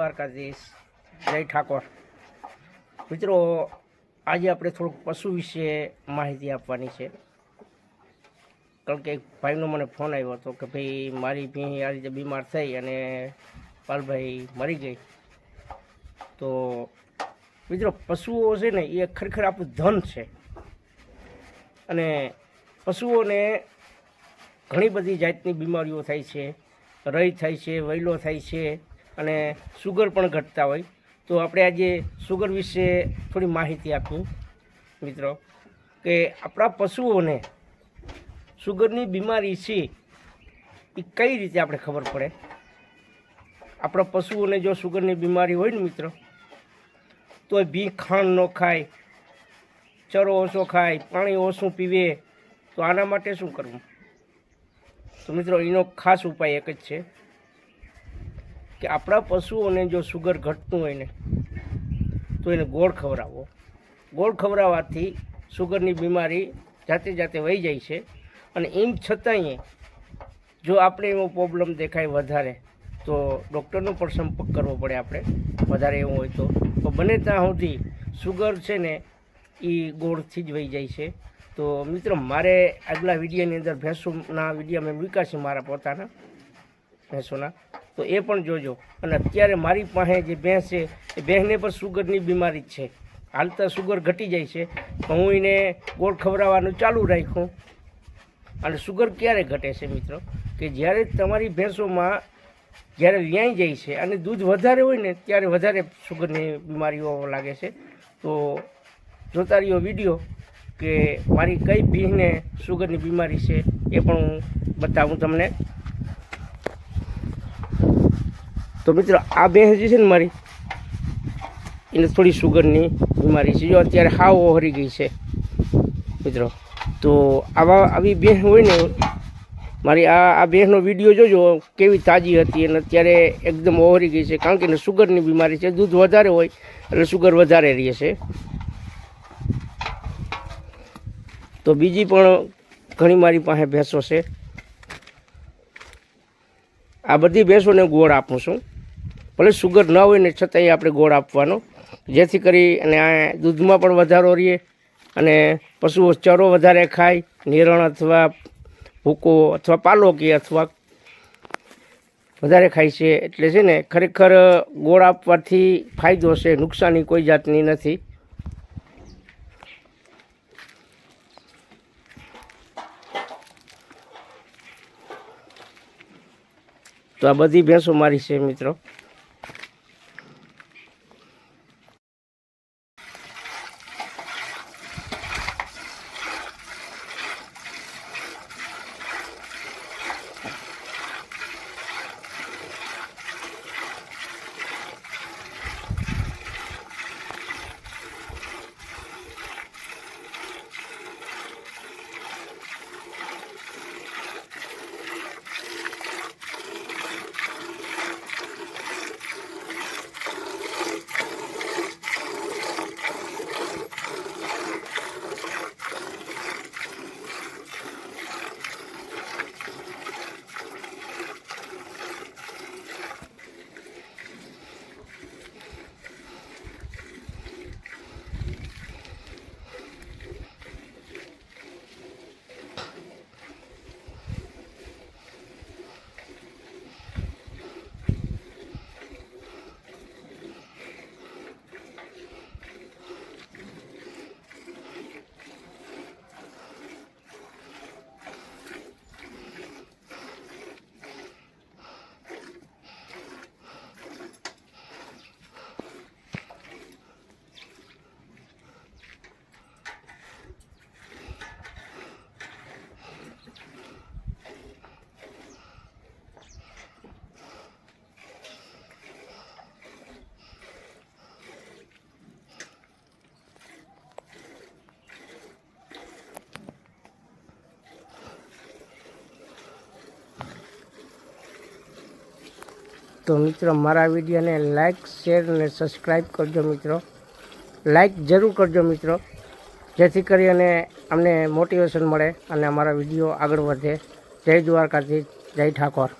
દ્વારકાધીશ. જય ઠાકોર. મિત્રો, આજે આપણે થોડુંક પશુ વિશે માહિતી આપવાની છે. કારણ કે એક ભાઈનો મને ફોન આવ્યો હતો કે ભાઈ, મારી ભીં આ રીતે બીમાર થઈ અને પાલભાઈ મરી ગઈ. તો મિત્રો, પશુઓ છે ને, એ ખરેખર આપણું ધન છે. અને પશુઓને ઘણી બધી જાતની બીમારીઓ થાય છે. રઈ થાય છે વૈલો થાય છે. અને સુગર પણ ઘટતા હોય. તો આપણે આજે સુગર વિશે થોડી માહિતી આપી મિત્રો, કે આપણા પશુઓને સુગરની બીમારી છે એ કઈ રીતે આપણે ખબર પડે? આપણા પશુઓને જો સુગરની બીમારી હોય ને મિત્રો તો ભી ખાંડ ન ખાય, ચરો ઓછો ખાય, પાણી ઓછું પીવે, તો આના માટે શું કરવું? તો મિત્રો, એનો ખાસ ઉપાય એક જ છે. કે આપણા પશુઓને જો સુગર ઘટતું હોય ને, તો એને ગોળ ખવડાવો. ગોળ ખવડાવવાથી સુગરની બીમારી જાતે જાતે વહી જાય છે અને એમ છતાંય જો આપણે એવો પ્રોબ્લેમ દેખાય વધારે, તો ડૉક્ટરનો પણ સંપર્ક કરવો પડે આપણે, વધારે એવું હોય તો. તો બને ત્યાં સુધી સુગર છે ને એ ગોળથી જ વહી જાય છે. તો મિત્રો, મારે આગલા વિડીયોની અંદર ભેંસોના વીડિયો મેં છે મારા પોતાના, ભેંસોના. તો એ પણ જોજો. અને અત્યારે મારી પાસે જે ભેંસ છે, એ બહેને પણ સુગરની બીમારી જ છે. હાલતા સુગર ઘટી જાય છે. તો હું એને ગોળ ખવડાવવાનું ચાલુ રાખ્યું. અને સુગર ક્યારે ઘટે છે મિત્રો? કે જ્યારે તમારી ભેંસોમાં જ્યારે વ્યાઈ જાય છે અને દૂધ વધારે હોય ને, ત્યારે વધારે સુગરની બીમારીઓ લાગે છે. તો જોતા રહ્યો વીડિયો કે મારી કઈ ભીંને સુગરની બીમારી છે એ પણ હું બતાવું તમને. તો મિત્રો, આ ભેંસ જે છે ને મારી? એને થોડી સુગરની બીમારી છે. જો અત્યારે હાવ ઓહરી ગઈ છે, મિત્રો. તો આવા, આવી ભેંસ હોય ને, મારી આ આ ભેંસનો વીડિયો જોજો, કેવી તાજી હતી અને અત્યારે એકદમ ઓહરી ગઈ છે. કારણ કે એને સુગરની બીમારી છે. દૂધ વધારે હોય, એટલે સુગર વધારે રહે છે. તો બીજી પણ ઘણી મારી પાસે ભેંસો છે. આ બધી ભેંસોને ગોળ આપું છું. ભલે સુગર ન હોય ને છતાંય આપણે ગોળ આપવાનો. જેથી કરી અને આ દૂધમાં પણ વધારો રહે અને પશુઓ ચરો વધારે ખાય, નિરણ અથવા ભૂકો અથવા પાલોકી અથવા વધારે ખાય છે. એટલે છે ને ખરેખર ગોળ આપવાથી ફાયદો છે, નુકસાની કોઈ જાતની નથી. તો આ બધી ભેંસો મારી છે મિત્રો. તો મિત્રો, મારા વિડીયોને લાઇક શેર અને સબસ્ક્રાઈબ કરજો મિત્રો. લાઇક જરૂર કરજો મિત્રો. જેથી કરી અને અમને મોટિવેશન મળે અને અમારા વીડિયો આગળ વધે. જય દ્વારકાથી જય ઠાકોર.